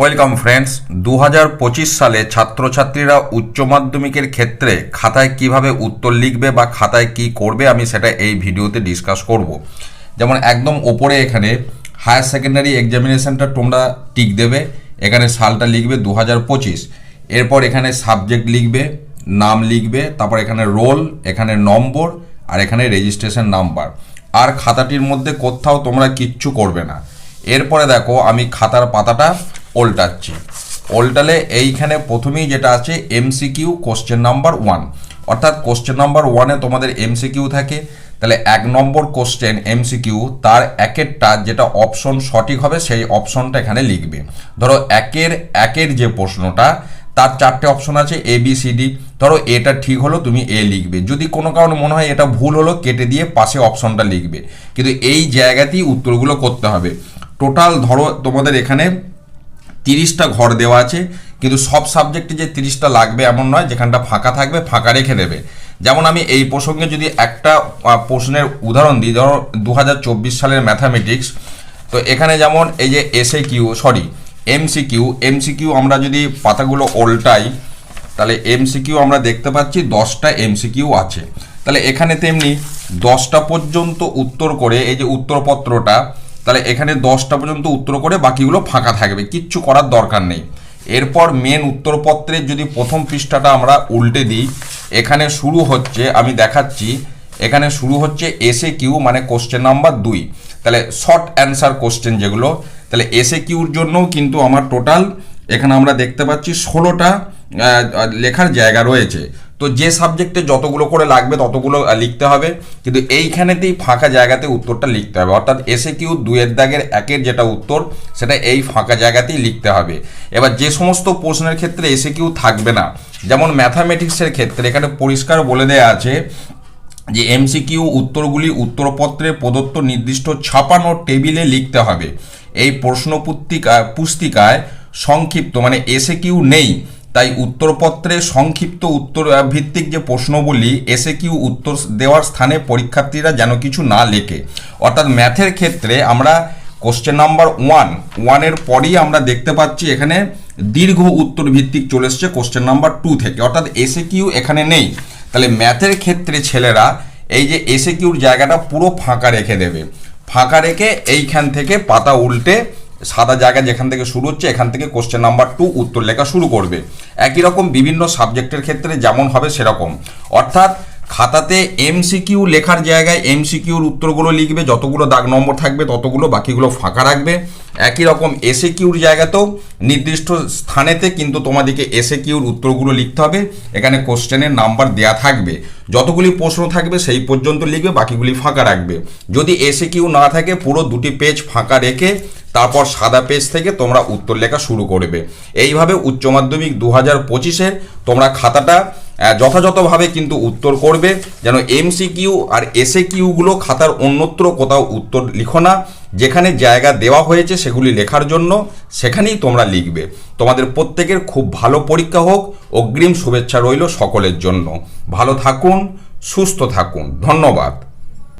Welcome friends দু হাজার পঁচিশ সালে ছাত্রছাত্রীরা উচ্চ মাধ্যমিকের ক্ষেত্রে খাতায় কীভাবে উত্তর লিখবে বা খাতায় কি করবে আমি সেটা এই ভিডিওতে ডিসকাস করব। যেমন একদম ওপরে এখানে হায়ার সেকেন্ডারি এক্সামিনেশনটা তোমরা টিক দেবে, এখানে সালটা লিখবে দু হাজার পঁচিশ। এরপর এখানে সাবজেক্ট লিখবে, নাম লিখবে, তারপর এখানে রোল এখানে নম্বর, আর এখানে রেজিস্ট্রেশন নাম্বার আর খাতাটির মধ্যে কোথাও তোমরা কিচ্ছু করবে না। এরপরে দেখো, আমি খাতার পাতাটা উল্টাচ্ছি ওল্টালে এইখানে প্রথমেই যেটা আছে এমসিকিউ কোশ্চেন নাম্বার ওয়ান অর্থাৎ কোশ্চেন নাম্বার ওয়ানে তোমাদের এমসিকিউ থাকে। তাহলে এক নম্বর কোশ্চেন এমসিকিউ তার একেরটা যেটা অপশন সঠিক হবে, সেই অপশনটা এখানে লিখবে। ধরো একের একের যে প্রশ্নটা, তার চারটে অপশন আছে এ বি সি ডি ধরো এটা ঠিক হলো, তুমি এ লিখবে। যদি কোনো কারণে মনে হয় এটা ভুল হলো, কেটে দিয়ে পাশে অপশনটা লিখবে। কিন্তু এই জায়গাতেই উত্তরগুলো করতে হবে। টোটাল ধরো তোমাদের এখানে তিরিশটা ঘর দেওয়া আছে, কিন্তু সব সাবজেক্টে যে তিরিশটা লাগবে এমন নয়, যেখানটা ফাঁকা থাকবে, ফাঁকা রেখে দেবে। যেমন আমি এই প্রসঙ্গে যদি একটা প্রশ্নের উদাহরণ দিই, ধরো দু হাজার চব্বিশ সালের ম্যাথামেটিক্স তো এখানে যেমন এই যে SA Q sorry MCQ MCQ আমরা যদি পাতাগুলো ওল্টাই, তাহলে এমসিকিউ আমরা দেখতে পাচ্ছি দশটা এমসিকিউ আছে। তাহলে এখানে তেমনি দশটা পর্যন্ত উত্তর করে এই যে উত্তরপত্রটা তাহলে এখানে দশটা পর্যন্ত উত্তর করে বাকিগুলো ফাঁকা থাকবে, কিচ্ছু করার দরকার নেই। এরপর মেন উত্তরপত্রের যদি প্রথম পৃষ্ঠাটা আমরা উল্টে দিই, এখানে শুরু হচ্ছে, আমি দেখাচ্ছি, এখানে শুরু হচ্ছে এসে কিউ মানে কোশ্চেন নাম্বার দুই। তাহলে শর্ট অ্যান্সার কোশ্চেন যেগুলো, তাহলে এসে কিউর জন্যও কিন্তু আমার টোটাল এখানে আমরা দেখতে পাচ্ছি ষোলোটা লেখার জায়গা রয়েছে। তো যে সাবজেক্টে যতগুলো করে লাগবে ততগুলো লিখতে হবে। কিন্তু এইখানেতেই ফাঁকা জায়গাতে উত্তরটা লিখতে হবে। অর্থাৎ এসে কিউ দুয়ের দাগের একের যেটা উত্তর, সেটা এই ফাঁকা জায়গাতেই লিখতে হবে। এবার যে সমস্ত প্রশ্নের ক্ষেত্রে এসে কিউ থাকবে না, যেমন ম্যাথামেটিক্সের ক্ষেত্রে, এখানে পরিষ্কার বলে দেয়া আছে যে এমসিকিউ উত্তরগুলি উত্তরপত্রে প্রদত্ত নির্দিষ্ট ছাপানো টেবিলে লিখতে হবে। এই প্রশ্ন পুস্তিকা পুস্তিকায় সংক্ষিপ্ত মানে এসে কিউ নেই। তাই উত্তরপত্রে সংক্ষিপ্ত উত্তর ভিত্তিক যে প্রশ্নগুলি এসে কিউ উত্তর দেওয়ার স্থানে পরীক্ষার্থীরা যেন কিছু না লেখে। অর্থাৎ ম্যাথের ক্ষেত্রে আমরা কোশ্চেন নাম্বার ওয়ান ওয়ানের পরই আমরা দেখতে পাচ্ছি এখানে দীর্ঘ উত্তর ভিত্তিক চলে এসছে কোশ্চেন নাম্বার টু থেকে। অর্থাৎ এসে কিউ এখানে নেই। তাহলে ম্যাথের ক্ষেত্রে ছেলেরা এই যে এসে কিউর জায়গাটা পুরো ফাঁকা রেখে দেবে। ফাঁকা রেখে এইখান থেকে পাতা উল্টে সাদা জায়গা যেখান থেকে শুরু হচ্ছে, এখান থেকে কোশ্চেন নাম্বার টু উত্তর লেখা শুরু করবে। একই রকম বিভিন্ন সাবজেক্টের ক্ষেত্রে যেমন হবে সেরকম। অর্থাৎ খাতাতে এমসিকিউ লেখার জায়গায় এমসিকিউর উত্তরগুলো লিখবে, যতগুলো দাগ নম্বর থাকবে ততগুলো বাকিগুলো ফাঁকা রাখবে। একই রকম এসে কিউর জায়গাতেও নির্দিষ্ট স্থানেতে কিন্তু তোমাদেরকে এসে কিউর উত্তরগুলো লিখতে হবে। এখানে কোশ্চেনের নাম্বার দেয়া থাকবে। যতগুলি প্রশ্ন থাকবে সেই পর্যন্ত লিখবে, বাকিগুলি ফাঁকা রাখবে। যদি এসে কিউ না থাকে, পুরো দুটি পেজ ফাঁকা রেখে তারপর সাদা পেজ থেকে তোমরা উত্তর লেখা শুরু করবে। এইভাবে উচ্চ মাধ্যমিক দু হাজার পঁচিশের তোমরা খাতাটা যথাযথভাবে কিন্তু উত্তর করবে, যেন এমসিকিউ আর এসএ কিউগুলো খাতার অন্যত্র কোথাও উত্তর লিখো না। যেখানে জায়গা দেওয়া হয়েছে সেগুলি লেখার জন্য সেখানেই তোমরা লিখবে। তোমাদের প্রত্যেকের খুব ভালো পরীক্ষা হোক। অগ্রিম শুভেচ্ছা রইল সকলের জন্য। ভালো থাকুন, সুস্থ থাকুন। ধন্যবাদ।